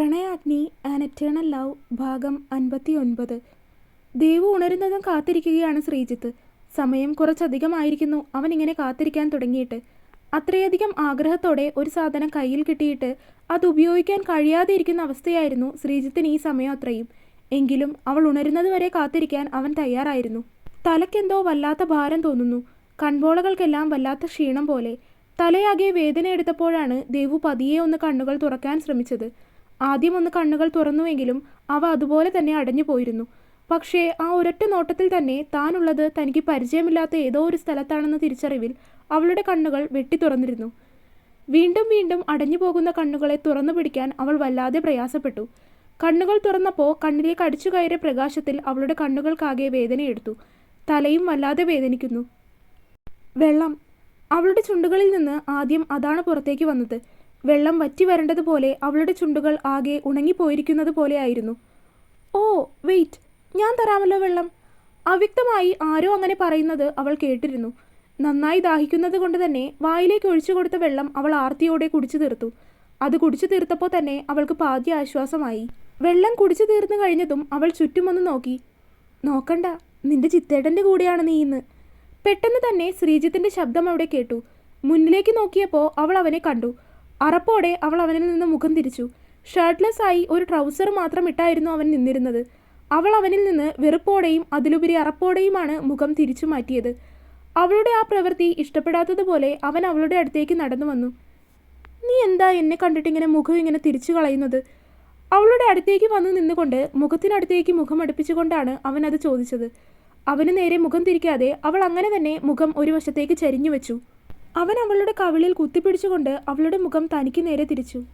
Pranayagni an eternal love ഭാഗം അൻപത്തി ഒൻപത് ദേവു ഉണരുന്നതും കാത്തിരിക്കുകയാണ് ശ്രീജിത്ത്. സമയം കുറച്ചധികമായിരിക്കുന്നു. അവൻ ഇങ്ങനെ കാത്തിരിക്കാൻ തുടങ്ങിയിട്ട്. അത്രയധികം ആഗ്രഹത്തോടെ ഒരു സാധനം കയ്യിൽ കിട്ടിയിട്ട് അത് ഉപയോഗിക്കാൻ കഴിയാതെ ഇരിക്കുന്ന അവസ്ഥയായിരുന്നു ശ്രീജിത്തിന് ഈ സമയം അത്രയും. എങ്കിലും അവൾ ഉണരുന്നതുവരെ കാത്തിരിക്കാൻ അവൻ തയ്യാറായിരുന്നു. തലയ്ക്കെന്തോ വല്ലാത്ത ഭാരം തോന്നുന്നു. കൺപോളകൾക്കെല്ലാം വല്ലാത്ത ക്ഷീണം പോലെ. തലയാകെ വേദന എടുത്തപ്പോഴാണ് ദേവു പതിയെ ഒന്ന് കണ്ണുകൾ തുറക്കാൻ ശ്രമിച്ചത്. ആദ്യം ഒന്ന് കണ്ണുകൾ തുറന്നുവെങ്കിലും അവ അതുപോലെ തന്നെ അടഞ്ഞു പോയിരുന്നു. പക്ഷേ ആ ഒരൊറ്റ നോട്ടത്തിൽ തന്നെ താനുള്ളത് തനിക്ക് പരിചയമില്ലാത്ത ഏതോ ഒരു സ്ഥലത്താണെന്ന തിരിച്ചറിവിൽ അവളുടെ കണ്ണുകൾ വെട്ടി തുറന്നിരുന്നു. വീണ്ടും വീണ്ടും അടഞ്ഞു പോകുന്ന കണ്ണുകളെ തുറന്നു പിടിക്കാൻ അവൾ വല്ലാതെ പ്രയാസപ്പെട്ടു. കണ്ണുകൾ തുറന്നപ്പോൾ കണ്ണിലേക്ക് അടിച്ചു കയറിയ പ്രകാശത്തിൽ അവളുടെ കണ്ണുകൾക്കാകെ വേദനയെടുത്തു. തലയും വല്ലാതെ വേദനിക്കുന്നു. വെള്ളം. അവളുടെ ചുണ്ടുകളിൽ നിന്ന് ആദ്യം അതാണ് പുറത്തേക്ക് വന്നത്. വെള്ളം വറ്റി വരേണ്ടതുപോലെ അവളുടെ ചുണ്ടുകൾ ആകെ ഉണങ്ങിപ്പോയിരിക്കുന്നത് പോലെയായിരുന്നു. ഓ വെയിറ്റ് ഞാൻ തരാമല്ലോ വെള്ളം. അവ്യക്തമായി ആരോ അങ്ങനെ പറയുന്നത് അവൾ കേട്ടിരുന്നു. നന്നായി ദാഹിക്കുന്നത് കൊണ്ട് തന്നെ വായിലേക്ക് ഒഴിച്ചു കൊടുത്ത വെള്ളം അവൾ ആർത്തിയോടെ കുടിച്ചു തീർത്തു. അത് കുടിച്ചു തീർത്തപ്പോൾ തന്നെ അവൾക്ക് പാതി ആശ്വാസമായി. വെള്ളം കുടിച്ചു തീർന്നു കഴിഞ്ഞതും അവൾ ചുറ്റുമൊന്ന് നോക്കി. നോക്കണ്ട നിന്റെ ചിത്തേട്ടന്റെ കൂടെയാണ് നീ ഇന്ന്. പെട്ടെന്ന് തന്നെ ശ്രീജിത്തിന്റെ ശബ്ദം അവിടെ കേട്ടു. മുന്നിലേക്ക് നോക്കിയപ്പോൾ അവൾ അവനെ കണ്ടു. അറപ്പോടെ അവൾ അവനിൽ നിന്ന് മുഖം തിരിച്ചു. ഷർട്ട്ലെസ് ആയി ഒരു ട്രൗസർ മാത്രം ഇട്ടായിരുന്നു അവൻ നിന്നിരുന്നത്. അവൾ അവനിൽ നിന്ന് വെറുപ്പോടെയും അതിലുപരി അറപ്പോടെയുമാണ് മുഖം തിരിച്ചു മാറ്റിയത്. അവളുടെ ആ പ്രവൃത്തി ഇഷ്ടപ്പെടാത്തതുപോലെ അവൻ അവളുടെ അടുത്തേക്ക് നടന്നു വന്നു. നീ എന്താ എന്നെ കണ്ടിട്ട് ഇങ്ങനെ മുഖം ഇങ്ങനെ തിരിച്ചു കളയുന്നത്? അവളുടെ അടുത്തേക്ക് വന്ന് നിന്നുകൊണ്ട് മുഖത്തിനടുത്തേക്ക് മുഖം അടുപ്പിച്ചുകൊണ്ടാണ് അവൻ അത് ചോദിച്ചത്. അവന് നേരെ മുഖം തിരിക്കാതെ അവൾ അങ്ങനെ തന്നെ മുഖം ഒരു വശത്തേക്ക് ചരിഞ്ഞു വെച്ചു. അവൻ അവളുടെ കവിളിൽ കുത്തിപ്പിടിച്ചുകൊണ്ട് അവളുടെ മുഖം തനിക്ക് നേരെ തിരിച്ചു.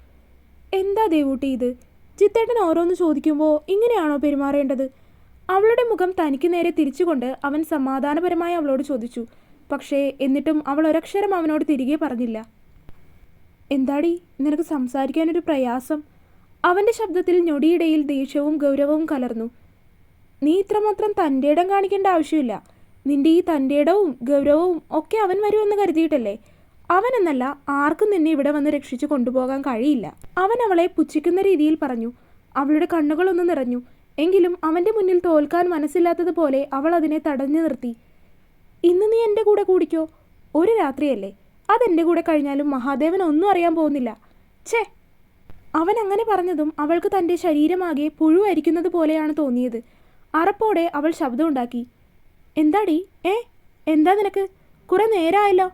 എന്താ ദേവൂട്ടി ഇത്? ചിത്തേട്ടൻ ഓരോന്ന് ചോദിക്കുമ്പോൾ ഇങ്ങനെയാണോ പെരുമാറേണ്ടത്? അവളുടെ മുഖം തനിക്ക് നേരെ തിരിച്ചുകൊണ്ട് അവൻ സമാധാനപരമായി അവളോട് ചോദിച്ചു. പക്ഷേ എന്നിട്ടും അവൾ ഒരക്ഷരം അവനോട് തിരികെ പറഞ്ഞില്ല. എന്താടി? നിനക്ക് സംസാരിക്കാനൊരു പ്രയാസം? അവന്റെ ശബ്ദത്തിൽ ഞൊടിയിടയിൽ ദേഷ്യവും ഗൗരവവും കലർന്നു. നീ ഇത്രമാത്രം തന്റെ ഇടം കാണിക്കേണ്ട ആവശ്യമില്ല. നിന്റെ ഈ തന്റെ ഇടവും ഗൗരവവും ഒക്കെ അവൻ വരുമെന്ന് കരുതിയിട്ടല്ലേ? അവനെന്നല്ല ആർക്കും നിന്നെ ഇവിടെ വന്ന് രക്ഷിച്ചു കൊണ്ടുപോകാൻ കഴിയില്ല. അവൻ അവളെ പുച്ഛിക്കുന്ന രീതിയിൽ പറഞ്ഞു. അവളുടെ കണ്ണുകളൊന്ന് നിറഞ്ഞു. എങ്കിലും അവന്റെ മുന്നിൽ തോൽക്കാൻ മനസ്സില്ലാത്തതുപോലെ അവൾ അതിനെ തടഞ്ഞു നിർത്തി. ഇന്ന് നീ എന്റെ കൂടെ കൂടിക്കോ? ഒരു രാത്രിയല്ലേ. അതെന്റെ കൂടെ കഴിഞ്ഞാലും മഹാദേവൻ ഒന്നും അറിയാൻ പോകുന്നില്ല. ഛേ! അവൻ അങ്ങനെ പറഞ്ഞതും അവൾക്ക് തന്റെ ശരീരമാകെ പുഴുവരിക്കുന്നത് പോലെയാണ് തോന്നിയത്. അറപ്പോടെ അവൾ ശബ്ദമുണ്ടാക്കി എന്താടി? ഏ? എന്താ നിനക്ക്? കുറെ നേരമായല്ലോ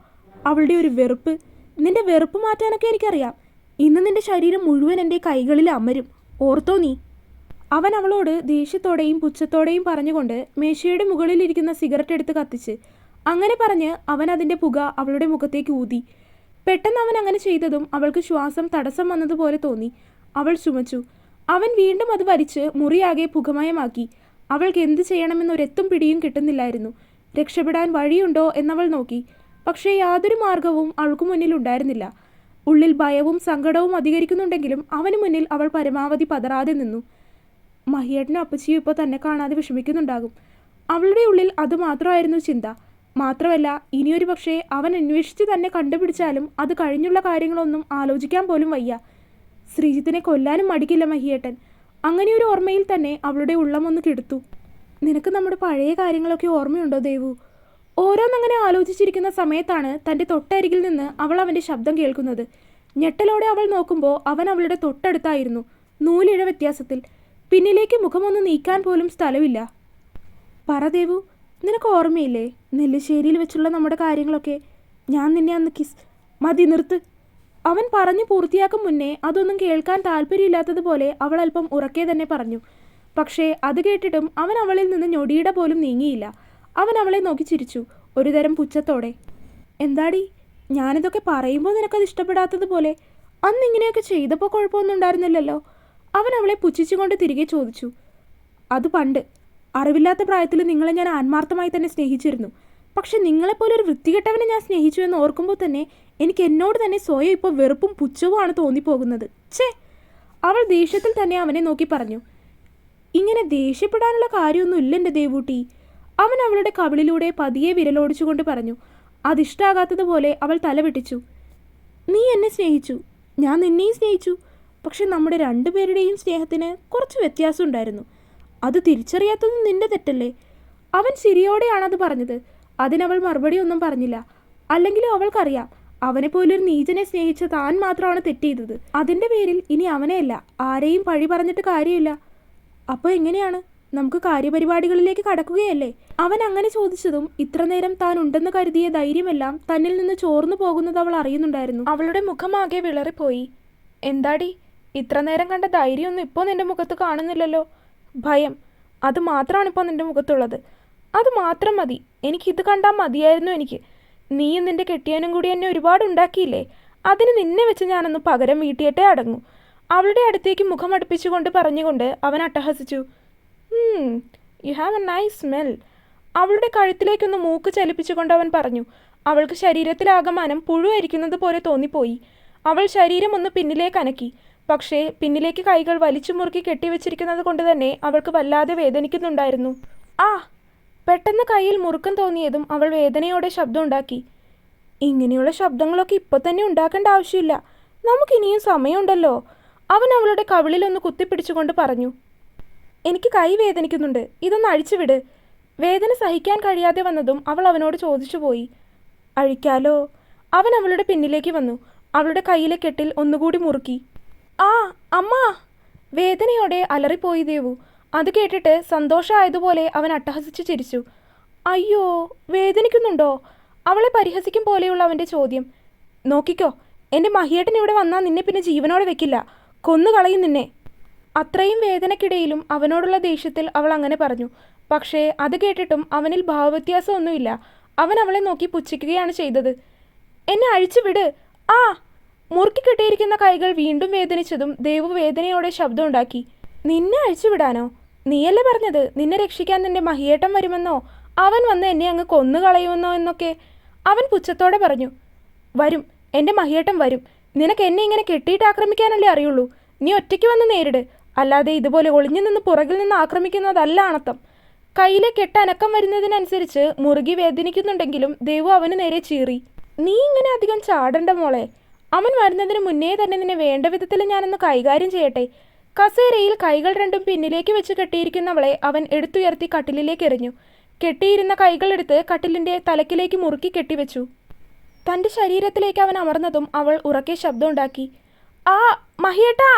അവളുടെ ഒരു വെറുപ്പ്. നിന്റെ വെറുപ്പ് മാറ്റാനൊക്കെ എനിക്കറിയാം. ഇന്ന് നിന്റെ ശരീരം മുഴുവൻ എന്റെ കൈകളിൽ അമരും. ഓർത്തോ നീ. അവൻ അവളോട് ദേഷ്യത്തോടെയും പുച്ഛത്തോടെയും പറഞ്ഞുകൊണ്ട് മേശയുടെ മുകളിലിരിക്കുന്ന സിഗരറ്റ് എടുത്ത് കത്തിച്ച് അങ്ങനെ പറഞ്ഞ് അവൻ അതിന്റെ പുക അവളുടെ മുഖത്തേക്ക് ഊതി. പെട്ടെന്ന് അവൻ അങ്ങനെ ചെയ്തതും അവൾക്ക് ശ്വാസം തടസ്സം വന്നതുപോലെ തോന്നി. അവൾ ചുമച്ചു. അവൻ വീണ്ടും അത് വലിച്ച് മുറിയാകെ പുകമയമാക്കി. അവൾക്ക് എന്ത് ചെയ്യണമെന്നൊരെത്തും പിടിയും കിട്ടുന്നില്ലായിരുന്നു. രക്ഷപ്പെടാൻ വഴിയുണ്ടോ എന്നവൾ നോക്കി. പക്ഷേ യാതൊരു മാർഗവും അവൾക്ക് മുന്നിൽ ഉണ്ടായിരുന്നില്ല ഉള്ളിൽ ഭയവും സങ്കടവും അധികരിക്കുന്നുണ്ടെങ്കിലും അവന് മുന്നിൽ അവൾ പരമാവധി പതറാതെ നിന്നു. മഹിയേട്ടനും അപ്പച്ചിയും ഇപ്പോൾ തന്നെ കാണാതെ വിഷമിക്കുന്നുണ്ടാകും. അവളുടെ ഉള്ളിൽ അത് മാത്രമായിരുന്നു ചിന്ത. മാത്രമല്ല ഇനിയൊരു പക്ഷേ അവൻ അന്വേഷിച്ച് തന്നെ കണ്ടുപിടിച്ചാലും അത് കഴിഞ്ഞുള്ള കാര്യങ്ങളൊന്നും ആലോചിക്കാൻ പോലും വയ്യ. ശ്രീജിത്തിനെ കൊല്ലാനും മടിക്കില്ല മഹിയേട്ടൻ. അങ്ങനെയൊരു ഓർമ്മയിൽ തന്നെ അവളുടെ ഉള്ളം ഒന്ന് കെടുത്തു. നിനക്ക് നമ്മുടെ പഴയ കാര്യങ്ങളൊക്കെ ഓർമ്മയുണ്ടോ ദേവു? ഓരോന്നങ്ങനെ ആലോചിച്ചിരിക്കുന്ന സമയത്താണ് തന്റെ തൊട്ടരികിൽ നിന്ന് അവൾ അവന്റെ ശബ്ദം കേൾക്കുന്നത്. ഞെട്ടലോടെ അവൾ നോക്കുമ്പോൾ അവൻ അവളുടെ തൊട്ടടുത്തായിരുന്നു നൂലിഴ വ്യത്യാസത്തിൽ. പിന്നിലേക്ക് മുഖമൊന്ന് നീക്കാൻ പോലും സ്ഥലമില്ല. പറ ദേവു നിനക്ക് ഓർമ്മയില്ലേ? നെല്ലിശ്ശേരിയിൽ വെച്ചുള്ള നമ്മുടെ കാര്യങ്ങളൊക്കെ. ഞാൻ നിന്നെ അന്ന് കിസ് മതി നിർത്ത്. അവൻ പറഞ്ഞു പൂർത്തിയാക്കും മുന്നേ അതൊന്നും കേൾക്കാൻ താല്പര്യമില്ലാത്തതുപോലെ അവൾ അല്പം ഉറക്കെ തന്നെ പറഞ്ഞു. പക്ഷേ അത് കേട്ടിട്ടും അവൻ അവളിൽ നിന്ന് ഞൊടിയുടെ പോലും നീങ്ങിയില്ല. അവൻ അവളെ നോക്കി ചിരിച്ചു. ഒരുതരം പുച്ഛത്തോടെ. എന്താടി? ഞാനിതൊക്കെ പറയുമ്പോൾ നിനക്കത് ഇഷ്ടപ്പെടാത്തതുപോലെ. അന്ന് ഇങ്ങനെയൊക്കെ ചെയ്തപ്പോൾ കുഴപ്പമൊന്നും ഉണ്ടായിരുന്നില്ലല്ലോ. അവൻ അവളെ പുച്ഛിച്ചുകൊണ്ട് തിരികെ ചോദിച്ചു. അത് പണ്ട്. അറിവില്ലാത്ത പ്രായത്തിൽ നിങ്ങളെ ഞാൻ ആത്മാർത്ഥമായി തന്നെ സ്നേഹിച്ചിരുന്നു. പക്ഷെ നിങ്ങളെപ്പോലെ ഒരു വൃത്തികെട്ടവനെ ഞാൻ സ്നേഹിച്ചു എന്ന് ഓർക്കുമ്പോൾ തന്നെ എനിക്ക് എന്നോട് തന്നെ സ്വയം ഇപ്പോൾ വെറുപ്പും പുച്ഛവുമാണ് തോന്നിപ്പോകുന്നത്. ഛേ അവൾ ദേഷ്യത്തിൽ തന്നെ അവനെ നോക്കി പറഞ്ഞു. ഇങ്ങനെ ദേഷ്യപ്പെടാനുള്ള കാര്യമൊന്നും ഇല്ല എന്റെ ദേവൂട്ടി. അവൻ അവളുടെ കവിളിലൂടെ പതിയെ വിരലോടിച്ചുകൊണ്ട് പറഞ്ഞു. അതിഷ്ടാകാത്തതുപോലെ അവൾ തലവെട്ടിച്ചു നീ എന്നെ സ്നേഹിച്ചു. ഞാൻ നിന്നെയും സ്നേഹിച്ചു. പക്ഷെ നമ്മുടെ രണ്ടുപേരുടെയും സ്നേഹത്തിന് കുറച്ച് വ്യത്യാസം ഉണ്ടായിരുന്നു. അത് തിരിച്ചറിയാത്തത് നിന്റെ തെറ്റല്ലേ? അവൻ ചിരിയോടെയാണ് അത് പറഞ്ഞത്. അതിനവൾ മറുപടി ഒന്നും പറഞ്ഞില്ല. അല്ലെങ്കിലും അവൾക്കറിയാം. അവനെ പോലൊരു നീചനെ സ്നേഹിച്ച താൻ മാത്രമാണ് തെറ്റ് ചെയ്തത്. അതിന്റെ പേരിൽ ഇനി അവനെയല്ല ആരെയും പഴി പറഞ്ഞിട്ട് കാര്യമില്ല. അപ്പോൾ എങ്ങനെയാണ്? നമുക്ക് കാര്യപരിപാടികളിലേക്ക് കടക്കുകയല്ലേ? അവൻ അങ്ങനെ ചോദിച്ചതും ഇത്ര നേരം താൻ ഉണ്ടെന്ന് കരുതിയ ധൈര്യമെല്ലാം തന്നിൽ നിന്ന് ചോർന്നു പോകുന്നത് അവൾ അറിയുന്നുണ്ടായിരുന്നു. അവളുടെ മുഖമാകെ വിളറിപ്പോയി. എന്താടി? ഇത്ര നേരം കണ്ട ധൈര്യമൊന്നും ഇപ്പോൾ നിന്റെ മുഖത്ത് കാണുന്നില്ലല്ലോ? ഭയം. അത് മാത്രമാണ് ഇപ്പോൾ നിന്റെ മുഖത്തുള്ളത്. അത് മാത്രം മതി. എനിക്കിത് കണ്ടാൽ മതിയായിരുന്നു എനിക്ക്. നീയും നിന്റെ കെട്ടിയാനും കൂടി എന്നെ ഒരുപാട് ഉണ്ടാക്കിയില്ലേ? അതിന് നിന്നെ വെച്ച് ഞാനൊന്ന് പകരം വീട്ടിയിട്ടേ അടങ്ങൂ. അവളുടെ അടുത്തേക്ക് മുഖം അടുപ്പിച്ചുകൊണ്ട് പറഞ്ഞുകൊണ്ട് അവൻ അട്ടഹസിച്ചു. You have a nice smell അവളുടെ കഴുത്തിലേക്കൊന്ന് മൂക്ക് ചലിപ്പിച്ചുകൊണ്ട് അവൻ പറഞ്ഞു. അവൾക്ക് ശരീരത്തിലാകമാനം പുഴുവരിക്കുന്നത് പോലെ തോന്നിപ്പോയി. അവൾ ശരീരം ഒന്ന് പിന്നിലേക്ക് അനക്കി. പക്ഷേ പിന്നിലേക്ക് കൈകൾ വലിച്ചു മുറുക്കി കെട്ടിവെച്ചിരിക്കുന്നത് കൊണ്ട് തന്നെ അവൾക്ക് വല്ലാതെ വേദനിക്കുന്നുണ്ടായിരുന്നു. ആ പെട്ടെന്ന് കയ്യിൽ മുറുക്കം തോന്നിയതും അവൾ വേദനയോടെ ശബ്ദമുണ്ടാക്കി. ഇങ്ങനെയുള്ള ശബ്ദങ്ങളൊക്കെ ഇപ്പോൾ തന്നെ ഉണ്ടാക്കേണ്ട ആവശ്യമില്ല. നമുക്കിനിയും സമയമുണ്ടല്ലോ. അവൻ അവളുടെ കവിളിലൊന്ന് കുത്തിപ്പിടിച്ചുകൊണ്ട് പറഞ്ഞു. എനിക്ക് കൈ വേദനിക്കുന്നുണ്ട്. ഇതൊന്ന് അഴിച്ചുവിട്. വേദന സഹിക്കാൻ കഴിയാതെ വന്നതും അവൾ അവനോട് ചോദിച്ചു പോയി. അഴിക്കാലോ? അവൻ അവളുടെ പിന്നിലേക്ക് വന്നു. അവളുടെ കയ്യിലെ കെട്ടിൽ ഒന്നുകൂടി മുറുക്കി. ആ അമ്മ! വേദനയോടെ അലറിപ്പോയി ദേവു. അത് കേട്ടിട്ട് സന്തോഷമായതുപോലെ അവൻ അട്ടഹസിച്ച് ചിരിച്ചു. അയ്യോ വേദനിക്കുന്നുണ്ടോ? അവളെ പരിഹസിക്കും പോലെയുള്ള അവന്റെ ചോദ്യം. നോക്കിക്കോ എന്റെ മഹിയേട്ടൻ ഇവിടെ വന്നാൽ നിന്നെ പിന്നെ ജീവനോടെ വെക്കില്ല. കൊന്നുകളയും നിന്നെ. അത്രയും വേദനക്കിടയിലും അവനോടുള്ള ദേഷ്യത്തിൽ അവൾ അങ്ങനെ പറഞ്ഞു. പക്ഷേ അത് കേട്ടിട്ടും അവനിൽ ഭാവവ്യത്യാസമൊന്നുമില്ല. അവൻ അവളെ നോക്കി പുച്ഛിക്കുകയാണ് ചെയ്തത്. എന്നെ അഴിച്ചു വിട്. ആ! മുറുക്കി കെട്ടിയിരിക്കുന്ന കൈകൾ വീണ്ടും വേദനിച്ചതും ദേവു വേദനയോടെ ശബ്ദമുണ്ടാക്കി നിന്നെ അഴിച്ചു വിടാനോ? നീയല്ലേ പറഞ്ഞത്? നിന്നെ രക്ഷിക്കാൻ നിന്റെ മഹിയേട്ടൻ വരുമെന്നോ? അവൻ വന്ന് എന്നെ അങ്ങ് കൊന്നുകളയുമെന്നോ എന്നൊക്കെ അവൻ പുച്ഛത്തോടെ പറഞ്ഞു. വരും എന്റെ മഹിയേട്ടൻ വരും. നിനക്ക് എന്നെ ഇങ്ങനെ കെട്ടിയിട്ട് ആക്രമിക്കാനല്ലേ അറിയുള്ളൂ? നീ ഒറ്റയ്ക്ക് വന്ന് നേരിട്. അല്ലാതെ ഇതുപോലെ ഒളിഞ്ഞു നിന്ന് പുറകിൽ നിന്ന് ആക്രമിക്കുന്നതല്ല അണത്തം കയ്യിലെ കെട്ട് അനക്കം വരുന്നതിനനുസരിച്ച് മുറുകി വേദനിക്കുന്നുണ്ടെങ്കിലും ദേവു അവന് നേരെ ചീറി. നീ ഇങ്ങനെ അധികം ചാടണ്ട മോളെ. അവൻ വരുന്നതിന് മുന്നേ തന്നെ നിന്നെ വേണ്ട വിധത്തിൽ ഞാനൊന്ന് കൈകാര്യം ചെയ്യട്ടെ. കസേരയിൽ കൈകൾ രണ്ടും പിന്നിലേക്ക് വെച്ച് കെട്ടിയിരിക്കുന്നവളെ അവൻ എടുത്തുയർത്തി കട്ടിലിലേക്ക് എറിഞ്ഞു. കെട്ടിയിരുന്ന കൈകളെടുത്ത് കട്ടിലിന്റെ തലക്കിലേക്ക് മുറുക്കി കെട്ടിവെച്ചു. തന്റെ ശരീരത്തിലേക്ക് അവൻ അമർന്നതും അവൾ ഉറക്കെ ശബ്ദമുണ്ടാക്കി. ആ മഹിയേട്ടാ!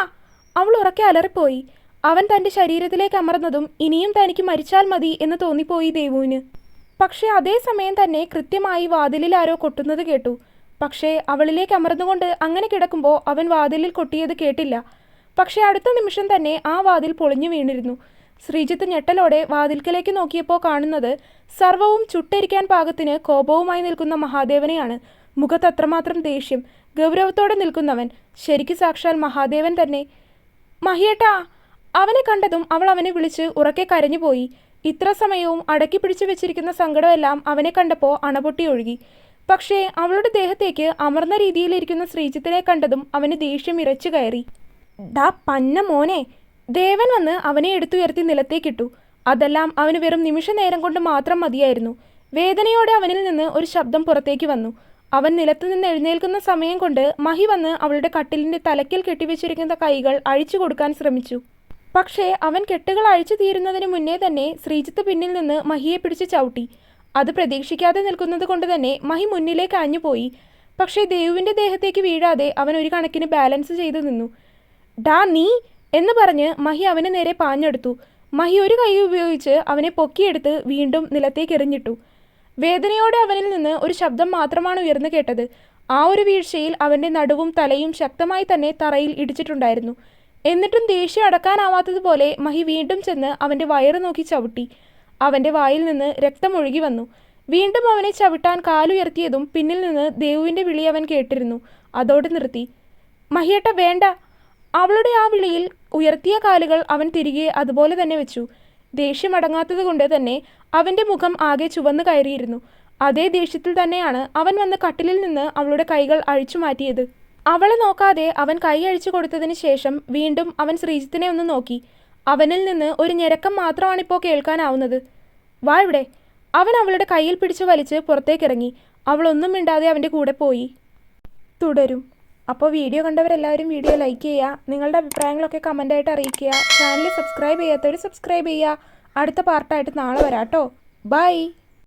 അവൾ ഉറക്കെ അലറിപ്പോയി. അവൻ തന്റെ ശരീരത്തിലേക്ക് അമർന്നതും ഇനിയും തനിക്ക് മരിച്ചാൽ മതി എന്ന് തോന്നിപ്പോയി ദേവുവിന്. പക്ഷേ അതേ സമയം തന്നെ കൃത്യമായി വാതിലിൽ ആരോ കൊട്ടുന്നത് കേട്ടു. പക്ഷേ അവളിലേക്ക് അമർന്നുകൊണ്ട് അങ്ങനെ കിടക്കുമ്പോൾ അവൻ വാതിലിൽ കൊട്ടിയത് കേട്ടില്ല. പക്ഷേ അടുത്ത നിമിഷം തന്നെ ആ വാതിൽ പൊളിഞ്ഞു വീണിരുന്നു. ശ്രീജിത്ത് ഞെട്ടലോടെ വാതിൽക്കലേക്ക് നോക്കിയപ്പോൾ കാണുന്നത് സർവവും ചുട്ടരിക്കാൻ പാകത്തിന് കോപവുമായി നിൽക്കുന്ന മഹാദേവനെയാണ്. മുഖത്ത് അത്രമാത്രം ദേഷ്യം ഗൗരവത്തോടെ നിൽക്കുന്നവൻ ശരിക്ക് സാക്ഷാൽ മഹാദേവൻ തന്നെ. മഹിയേട്ടാ അവനെ കണ്ടതും അവൾ അവനെ വിളിച്ച് ഉറക്കെ കരഞ്ഞുപോയി ഇത്ര സമയവും അടക്കി പിടിച്ചു വെച്ചിരിക്കുന്ന സങ്കടമെല്ലാം അവനെ കണ്ടപ്പോൾ അണപൊട്ടി ഒഴുകി. പക്ഷേ അവളുടെ ദേഹത്തേക്ക് അമർന്ന രീതിയിലിരിക്കുന്ന ശ്രീജിത്തിനെ കണ്ടതും അവന് ദേഷ്യം ഇരച്ചു കയറി. ഡാ പന്ന മോനെ ദേവൻ വന്ന് അവനെ എടുത്തുയർത്തി നിലത്തേക്കിട്ടു അതെല്ലാം അവന് വെറും നിമിഷ നേരം കൊണ്ട് മാത്രം മതിയായിരുന്നു. വേദനയോടെ അവനിൽ നിന്ന് ഒരു ശബ്ദം പുറത്തേക്ക് വന്നു. അവൻ നിലത്തു നിന്ന് എഴുന്നേൽക്കുന്ന സമയം കൊണ്ട് മഹി വന്ന് അവളുടെ കട്ടിലിന്റെ തലക്കിൽ കെട്ടിവെച്ചിരിക്കുന്ന കൈകൾ അഴിച്ചു കൊടുക്കാൻ ശ്രമിച്ചു. പക്ഷേ അവൻ കെട്ടുകൾ അഴിച്ചു തീരുന്നതിന് മുന്നേ തന്നെ ശ്രീജിത്ത് പിന്നിൽ നിന്ന് മഹിയെ പിടിച്ച് ചവിട്ടി. അത് പ്രതീക്ഷിക്കാതെ നിൽക്കുന്നത് കൊണ്ട് തന്നെ മഹി മുന്നിലേക്ക് അഞ്ഞുപോയി. പക്ഷേ ദേവുവിന്റെ ദേഹത്തേക്ക് വീഴാതെ അവൻ ഒരു കണക്കിന് ബാലൻസ് ചെയ്തു നിന്നു. ഡാ നീ എന്ന് പറഞ്ഞ് മഹി അവന് നേരെ പാഞ്ഞെടുത്തു. മഹി ഒരു കൈ ഉപയോഗിച്ച് അവനെ പൊക്കിയെടുത്ത് വീണ്ടും നിലത്തേക്ക് എറിഞ്ഞിട്ടു. വേദനയോടെ അവനിൽ നിന്ന് ഒരു ശബ്ദം മാത്രമാണ് ഉയർന്നു കേട്ടത്. ആ ഒരു വീഴ്ചയിൽ അവന്റെ നടുവും തലയും ശക്തമായി തന്നെ തറയിൽ ഇടിച്ചിട്ടുണ്ടായിരുന്നു. എന്നിട്ടും ദേഷ്യം അടക്കാനാവാത്തതുപോലെ മഹി വീണ്ടും ചെന്ന് അവന്റെ വയറ് നോക്കി ചവിട്ടി. അവന്റെ വായിൽ നിന്ന് രക്തമൊഴുകി വന്നു. വീണ്ടും അവനെ ചവിട്ടാൻ കാലുയർത്തിയതും പിന്നിൽ നിന്ന് ദേവുവിന്റെ വിളി അവൻ കേട്ടിരുന്നു. അതോടെ നിർത്തി. മഹിയേട്ട വേണ്ട. അവളുടെ ആ വിളിയിൽ ഉയർത്തിയ കാലുകൾ അവൻ തിരികെ അതുപോലെ തന്നെ വെച്ചു. ദേഷ്യം അടങ്ങാത്തത് കൊണ്ട് തന്നെ അവന്റെ മുഖം ആകെ ചുവന്നു കയറിയിരുന്നു. അതേ ദേഷ്യത്തിൽ തന്നെയാണ് അവൻ വന്ന് കട്ടിലിൽ നിന്ന് അവളുടെ കൈകൾ അഴിച്ചു മാറ്റിയത്. അവളെ നോക്കാതെ അവൻ കൈ അഴിച്ചു കൊടുത്തതിന് ശേഷം വീണ്ടും അവൻ ശ്രീജിത്തിനെ ഒന്ന് നോക്കി. അവനിൽ നിന്ന് ഒരു ഞെരക്കം മാത്രമാണിപ്പോൾ കേൾക്കാനാവുന്നത്. വാ ഇവിടെ. അവൻ അവളുടെ കയ്യിൽ പിടിച്ചു വലിച്ച് പുറത്തേക്കിറങ്ങി അവളൊന്നും മിണ്ടാതെ അവന്റെ കൂടെ പോയി. തുടരും. അപ്പോൾ വീഡിയോ കണ്ടവരെല്ലാവരും വീഡിയോ ലൈക്ക് ചെയ്യുക നിങ്ങളുടെ അഭിപ്രായങ്ങളൊക്കെ കമന്റായിട്ട് അറിയിക്കുക. ചാനൽ സബ്സ്ക്രൈബ് ചെയ്യാത്തവർ സബ്സ്ക്രൈബ് ചെയ്യുക. അടുത്ത പാർട്ടായിട്ട് നാളെ വരാം കേട്ടോ. ബൈ